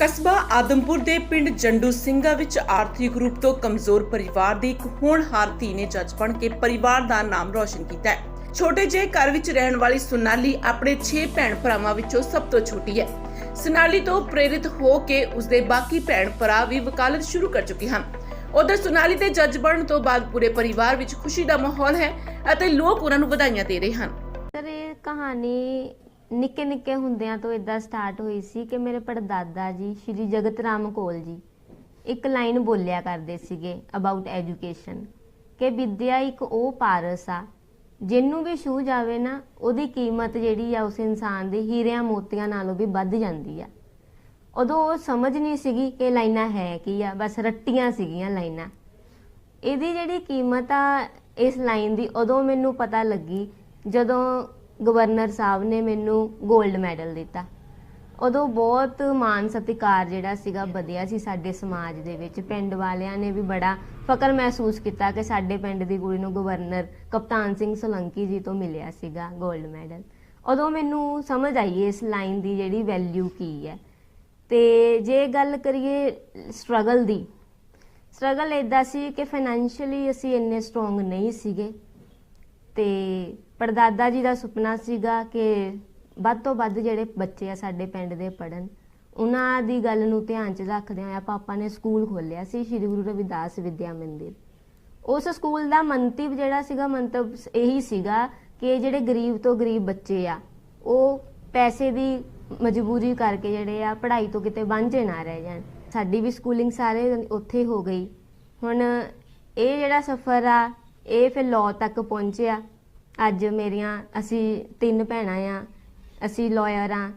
ਕਸਬਾ ਆਦਮਪੁਰ ਦੇ ਪਿੰਡ ਜੰਡੂ ਸਿੰਘਾ ਵਿੱਚ ਆਰਥਿਕ ਰੂਪ ਤੋਂ ਕਮਜ਼ੋਰ ਪਰਿਵਾਰ ਦੀ ਇੱਕ ਹੋਣਹਾਰ ਧੀ ਨੇ ਜੱਜ ਬਣ ਕੇ ਪਰਿਵਾਰ ਦਾ ਨਾਮ ਰੌਸ਼ਨ ਕੀਤਾ ਹੈ। ਛੋਟੇ ਜਿਹੇ ਘਰ ਵਿੱਚ ਰਹਿਣ ਵਾਲੀ ਸੁਨਾਲੀ ਆਪਣੇ 6 ਭੈਣ ਭਰਾਵਾਂ ਵਿੱਚੋਂ ਸਭ ਤੋਂ ਛੋਟੀ ਹੈ। ਸੁਨਾਲੀ ਤੋਂ ਪ੍ਰੇਰਿਤ ਹੋ ਕੇ ਉਸਦੇ ਬਾਕੀ ਭੈਣ ਭਰਾ ਵੀ ਵਕਾਲਤ ਸ਼ੁਰੂ ਕਰ ਚੁੱਕੇ ਹਨ। ਉਧਰ ਸੁਨਾਲੀ ਦੇ ਜੱਜ ਬਣਨ ਤੋਂ ਬਾਅਦ ਪੂਰੇ ਪਰਿਵਾਰ ਵਿੱਚ ਖੁਸ਼ੀ ਦਾ ਮਾਹੌਲ ਹੈ ਅਤੇ ਲੋਕ ਉਹਨਾਂ ਨੂੰ ਵਧਾਈਆਂ ਦੇ ਰਹੇ ਹਨ। ਸਰ, ਇਹ ਕਹਾਣੀ ਨਿੱਕੇ ਨਿੱਕੇ ਹੁੰਦਿਆਂ ਤੋਂ ਇਦਾਂ ਸਟਾਰਟ ਹੋਈ ਸੀ ਕਿ ਮੇਰੇ ਪੜਦਾਦਾ ਜੀ, ਸ਼੍ਰੀ ਜਗਤ ਰਾਮ ਕੋਲ ਜੀ, ਇੱਕ ਲਾਈਨ ਬੋਲਿਆ ਕਰਦੇ ਸੀਗੇ ਅਬਾਊਟ ਐਜੂਕੇਸ਼ਨ ਕਿ ਵਿਦਿਆ ਇੱਕ ਉਹ ਪਾਰਸ ਆ, ਜਿਹਨੂੰ ਵੀ ਛੂ ਜਾਵੇ ਨਾ, ਉਹਦੀ ਕੀਮਤ ਜਿਹੜੀ ਆ ਉਸ ਇਨਸਾਨ ਦੀ ਹੀਰਿਆਂ ਮੋਤੀਆਂ ਨਾਲੋਂ ਵੀ ਵੱਧ ਜਾਂਦੀ ਆ। ਉਦੋਂ ਉਹ ਸਮਝ ਨਹੀਂ ਸੀਗੀ ਕਿ ਲਾਈਨਾਂ ਹੈ ਕੀ ਆ, ਬਸ ਰੱਟੀਆਂ ਸੀਗੀਆਂ ਲਾਈਨਾਂ। ਇਹਦੀ ਜਿਹੜੀ ਕੀਮਤ ਆ ਇਸ ਲਾਈਨ ਦੀ ਉਦੋਂ ਮੈਨੂੰ ਪਤਾ ਲੱਗੀ ਜਦੋਂ ਗਵਰਨਰ ਸਾਹਿਬ ਨੇ ਮੈਨੂੰ 골ਡ ਮੈਡਲ ਦਿੱਤਾ। ਉਦੋਂ ਬਹੁਤ ਮਾਨ ਸਤਿਕਾਰ ਜਿਹੜਾ ਸੀਗਾ, ਵਧਿਆ ਸੀ ਸਾਡੇ ਸਮਾਜ ਦੇ ਵਿੱਚ। ਪਿੰਡ ਵਾਲਿਆਂ ਨੇ ਵੀ ਬੜਾ ਫਕਰ ਮਹਿਸੂਸ ਕੀਤਾ ਕਿ ਸਾਡੇ ਪਿੰਡ ਦੀ ਕੁੜੀ ਨੂੰ ਗਵਰਨਰ ਕਪਤਾਨ ਸਿੰਘ ਸੋਲੰਕੀ ਜੀ ਤੋਂ ਮਿਲਿਆ ਸੀਗਾ 골ਡ ਮੈਡਲ ਉਦੋਂ ਮੈਨੂੰ ਸਮਝ ਆਈ ਇਸ ਲਾਈਨ ਦੀ ਜਿਹੜੀ ਵੈਲਿਊ ਕੀ ਹੈ। ਤੇ ਜੇ ਗੱਲ ਕਰੀਏ ਸਟਰਗਲ ਦੀ ਸਟਰਗਲ ਇਦਾਂ ਸੀ ਕਿ ਫਾਈਨੈਂਸ਼ੀਅਲੀ ਅਸੀਂ ਇੰਨੇ ਸਟਰੋਂਗ ਨਹੀਂ ਸੀਗੇ। ਤੇ ਪੜਦਾਦਾ ਜੀ ਦਾ ਸੁਪਨਾ ਸੀਗਾ ਕਿ ਵੱਧ ਤੋਂ ਵੱਧ ਜਿਹੜੇ ਬੱਚੇ ਆ ਸਾਡੇ ਪਿੰਡ ਦੇ ਪੜਨ ਉਹਨਾਂ ਦੀ ਗੱਲ ਨੂੰ ਧਿਆਨ 'ਚ ਰੱਖਦੇ ਹੋਇਆ ਪਾਪਾ ਨੇ ਸਕੂਲ ਖੋਲ੍ਹਿਆ ਸੀ ਸ੍ਰੀ ਗੁਰੂ ਰਵਿਦਾਸ ਵਿਦਿਆ ਮੰਦਿਰ। ਉਸ ਸਕੂਲ ਦਾ ਮੰਤਵ ਜਿਹੜਾ ਸੀਗਾ, ਮੰਤਵ ਇਹੀ ਸੀਗਾ ਕਿ ਜਿਹੜੇ ਗਰੀਬ ਤੋਂ ਗਰੀਬ ਬੱਚੇ ਆ, ਉਹ ਪੈਸੇ ਦੀ ਮਜਬੂਰੀ ਕਰਕੇ ਜਿਹੜੇ ਆ ਪੜ੍ਹਾਈ ਤੋਂ ਕਿਤੇ ਵਾਂਝੇ ਨਾ ਰਹਿ ਜਾਣ। ਸਾਡੀ ਵੀ ਸਕੂਲਿੰਗ ਸਾਰੇ ਉੱਥੇ ਹੋ ਗਈ। ਹੁਣ ਇਹ ਜਿਹੜਾ ਸਫ਼ਰ ਆ ਇਹ ਫਿਰ ਲਾਅ ਤੱਕ ਪਹੁੰਚਿਆ ਅੱਜ ਮੇਰੀਆਂ, ਅਸੀਂ ਤਿੰਨ ਭੈਣਾਂ ਆ। ਅਸੀਂ ਲਾਇਰ ਆ।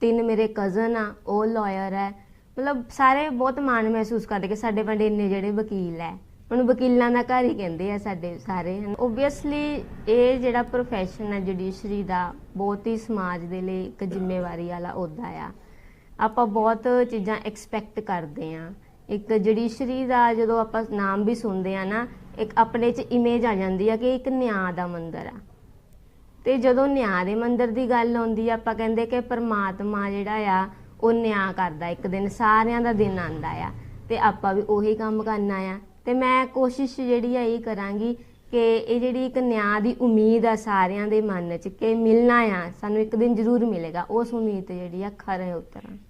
ਤਿੰਨ ਮੇਰੇ ਕਜ਼ਨ ਆ। ਉਹ ਲਾਇਰ ਹੈ ਮਤਲਬ ਸਾਰੇ ਬਹੁਤ ਮਾਣ ਮਹਿਸੂਸ ਕਰਦੇ ਕਿ ਸਾਡੇ ਪਿੰਡ ਇੰਨੇ ਜਿਹੜੇ ਵਕੀਲ ਹੈ ਹੁਣ ਵਕੀਲਾਂ ਦਾ ਘਰ ਹੀ ਕਹਿੰਦੇ ਆ ਸਾਡੇ ਸਾਰੇ। ਓਬਵੀਅਸਲੀ ਇਹ ਜਿਹੜਾ profession ਹੈ ਜੁਡੀਸ਼ਰੀ ਦਾ, ਬਹੁਤ ਹੀ ਸਮਾਜ ਦੇ ਲਈ ਇੱਕ ਜ਼ਿੰਮੇਵਾਰੀ ਵਾਲਾ ਅਹੁਦਾ ਆ। ਆਪਾਂ ਬਹੁਤ ਚੀਜ਼ਾਂ ਐਕਸਪੈਕਟ ਕਰਦੇ ਆ। ਇੱਕ ਜੁਡੀਸ਼ਰੀ ਦਾ ਜਦੋਂ ਆਪਾਂ ਨਾਮ ਵੀ ਸੁਣਦੇ ਆ ਨਾ ਇੱਕ ਆਪਣੇ 'ਚ ਇਮੇਜ ਆ ਜਾਂਦੀ ਆ ਕਿ ਇੱਕ ਨਿਆਂ ਦਾ ਮੰਦਿਰ ਆ। ਤੇ ਜਦੋਂ ਨਿਆਂ ਦੇ ਮੰਦਿਰ ਦੀ ਗੱਲ ਆਉਂਦੀ ਆ, ਆਪਾਂ ਕਹਿੰਦੇ ਕਿ ਪ੍ਰਮਾਤਮਾ ਜਿਹੜਾ ਆ, ਉਹ ਨਿਆਂ ਕਰਦਾ, ਇੱਕ ਦਿਨ ਸਾਰਿਆਂ ਦਾ ਦਿਨ ਆਂਦਾ ਆ। ਤੇ ਆਪਾਂ ਵੀ ਉਹੀ ਕੰਮ ਕਰਨਾ ਆ। ਤੇ ਮੈਂ ਕੋਸ਼ਿਸ਼ ਜਿਹੜੀ ਆ, ਇਹ ਕਰਾਂਗੀ ਕਿ ਇਹ ਜਿਹੜੀ ਇੱਕ ਨਿਆਂ ਦੀ ਉਮੀਦ ਆ ਸਾਰਿਆਂ ਦੇ ਮਨ 'ਚ, ਕਿ ਮਿਲਣਾ ਆ, ਸਾਨੂੰ ਇੱਕ ਦਿਨ ਜ਼ਰੂਰ ਮਿਲੇਗਾ, ਉਸ ਉਮੀਦ ਤੇ ਜਿਹੜੀ ਆ ਖਰੇ ਉਤਰਾਂ।